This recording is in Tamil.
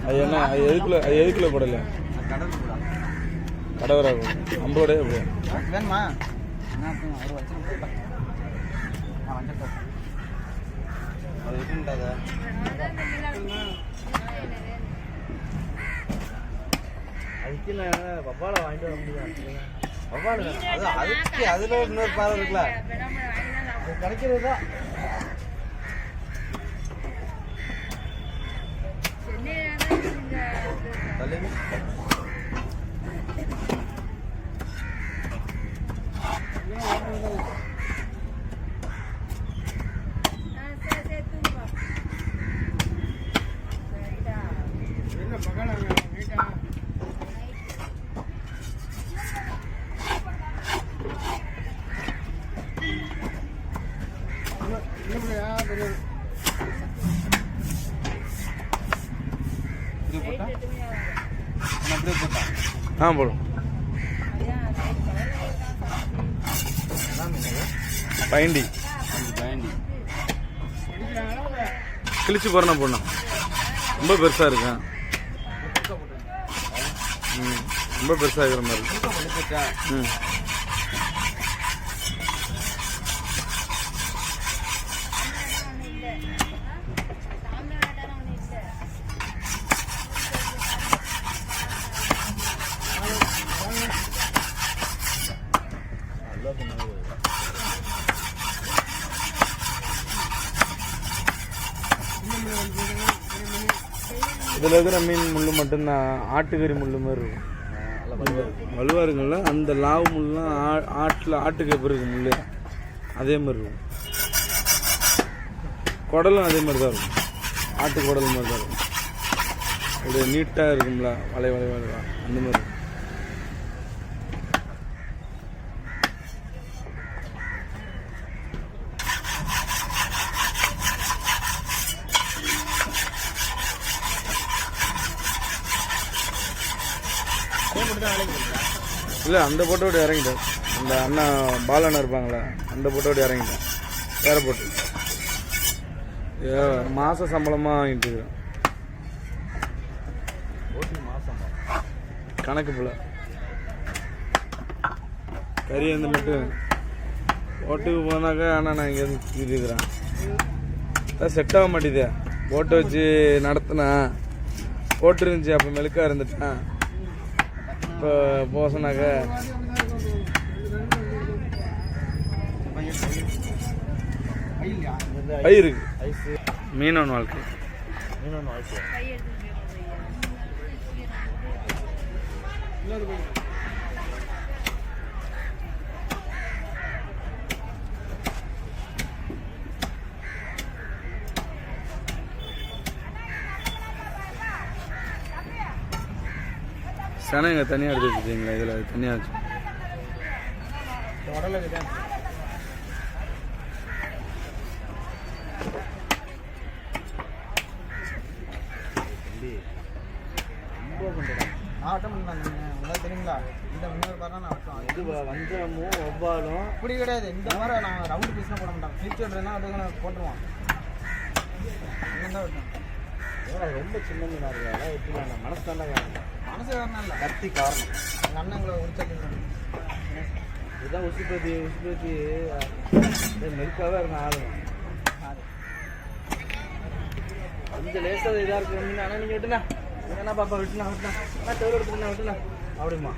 அது என்ன அது எதுக்குள்ள அது எதுக்குள்ள போடல கடவரா அம்போடே அப்படியே வேணுமா அது எப்படின்டாதா அதுக்கு நான் வவ்வாலை வாங்கிட்டு வர முடியாது. அது அதுக்கு அதுல இன்னொரு பாதை இருக்குல்ல? அது கிடைக்கிறது தான். தள்ளுங்க இது போட்டா நான் அப்படியே போட்டா ஆ போடும் பயண்டி. பயண்டி கிழிச்சு போறேன்னா போடணும் ரொம்ப பெருசா இருக்கா ம் ரொம்ப பெருசா இருக்கிற மாதிரி ம். இதுல இருக்கிற மீன் முள்ளு மட்டும்தான் ஆட்டுக்கறி முள்ளு மாதிரி இருக்கும். வலுவா இருக்குல்ல அந்த லாவு முள்ளுலாம் ஆ- ஆட்டுல ஆட்டுக்கு எப்படி இருக்கு முள்ளு? அதே மாதிரி இருக்கும். குடலும் அதே மாதிரி தான் இருக்கும். ஆட்டு குடல் மாதிரி தான் இருக்கும். அப்படியே நீட்டாக இருக்கும்ல வளை வளை வளைவா அந்த மாதிரி இருக்கும். இல்லை அந்த போட்டோட இறங்கிட்டேன். அந்த அண்ணா பாலண்ணா இருப்பாங்களே அந்த போட்டோட இறங்கிட்டேன். வேற போட்டு ஏ, மாச சம்பளமா வாங்கிட்டு இருக்கிறேன் கணக்கு போல. கறி வந்து மட்டும் ஓட்டுக்கு போனாக்கா ஆனால் நான் இங்கேருந்து சுற்றிட்டு இருக்கிறேன். அதான் செட் ஆக மாட்டேதே ஓட்டு வச்சு நடத்தினேன். போட்டு இருந்துச்சு அப்போ மெழுக்காக இருந்துட்டேன். இப்போ போசனாக்க பை இருக்கு. மீனவன் வாழ்க்கை. மீனவன் வாழ்க்கை. சனங்க தனியாக எடுத்து வச்சுட்டீங்களா இதில் தனியாக வச்சு. நான் தெரியுங்களா இந்த நான் இது வஞ்சமும் ஒவ்வாலும் இப்படி கிடையாது இந்த மாதிரி நான் ரவுண்ட் பீஸ்லாம் போட மாட்டேன் ஃபிளிச் விட்றேன்னா அது போட்டுருவான் ரொம்ப சின்ன மீனாக இருக்கா எப்படி நான் மனசு தானே மனசு இல்லை. கத்தி காரணம். எங்கள் அண்ணங்களை உரிச்சது இதுதான் உசுப்பத்தி உசுப்பத்தி மெருக்காவே இருக்கும் ஆளுங்க. கொஞ்சம் லேசாக இதாக இருக்கு. ஆனால் நீங்கள் விட்டுனா. என்ன பாப்பா விட்டுனா விட்டுனா. நான் தவிர விட்டுனா. அப்படிமா